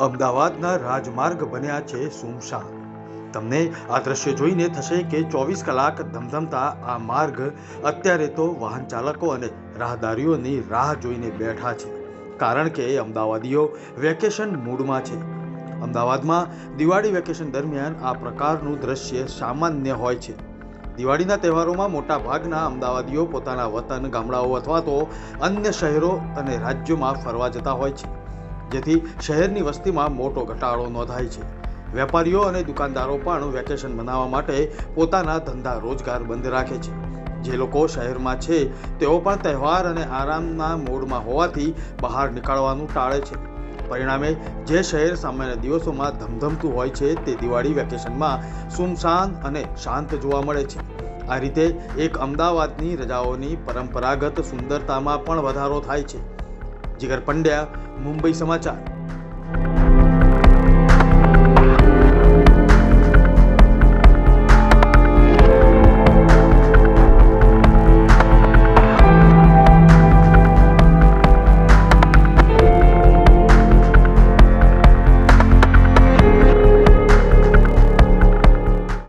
અમદાવાદના રાજમાર્ગ બન્યા છે સુમસાન. તમને આ દ્રશ્ય જોઈને થશે કે ચોવીસ કલાક ધમધમતા આ માર્ગ અત્યારે તો વાહન ચાલકો અને રાહદારીઓની રાહ જોઈને બેઠા છે. કારણ કે અમદાવાદીઓ વેકેશન મૂડમાં છે. અમદાવાદમાં દિવાળી વેકેશન દરમિયાન આ પ્રકારનું દ્રશ્ય સામાન્ય હોય છે. દિવાળીના તહેવારોમાં મોટા ભાગના અમદાવાદીઓ પોતાના વતન, ગામડાઓ અથવા તો અન્ય શહેરો અને રાજ્યોમાં ફરવા જતા હોય છે. જેથી શહેરની વસ્તીમાં મોટો ઘટાડો નોંધાય છે. વેપારીઓ અને દુકાનદારો પણ વેકેશન મનાવવા માટે પોતાના ધંધા રોજગાર બંધ રાખે છે. જે લોકો શહેરમાં છે, તેઓ પણ તહેવાર અને આરામના મૂડમાં હોવાથી બહાર નીકળવાનું ટાળે છે. પરિણામે, જે શહેર સામાન્ય દિવસોમાં ધમધમતું હોય છે, તે દિવાળી વેકેશનમાં સુમસાન અને શાંત જોવા મળે છે. આ રીતે એક અમદાવાદની રજાઓની પરંપરાગત સુંદરતામાં પણ વધારો થાય છે. જીગર પંડ્યા મુંબઈ સમાચાર.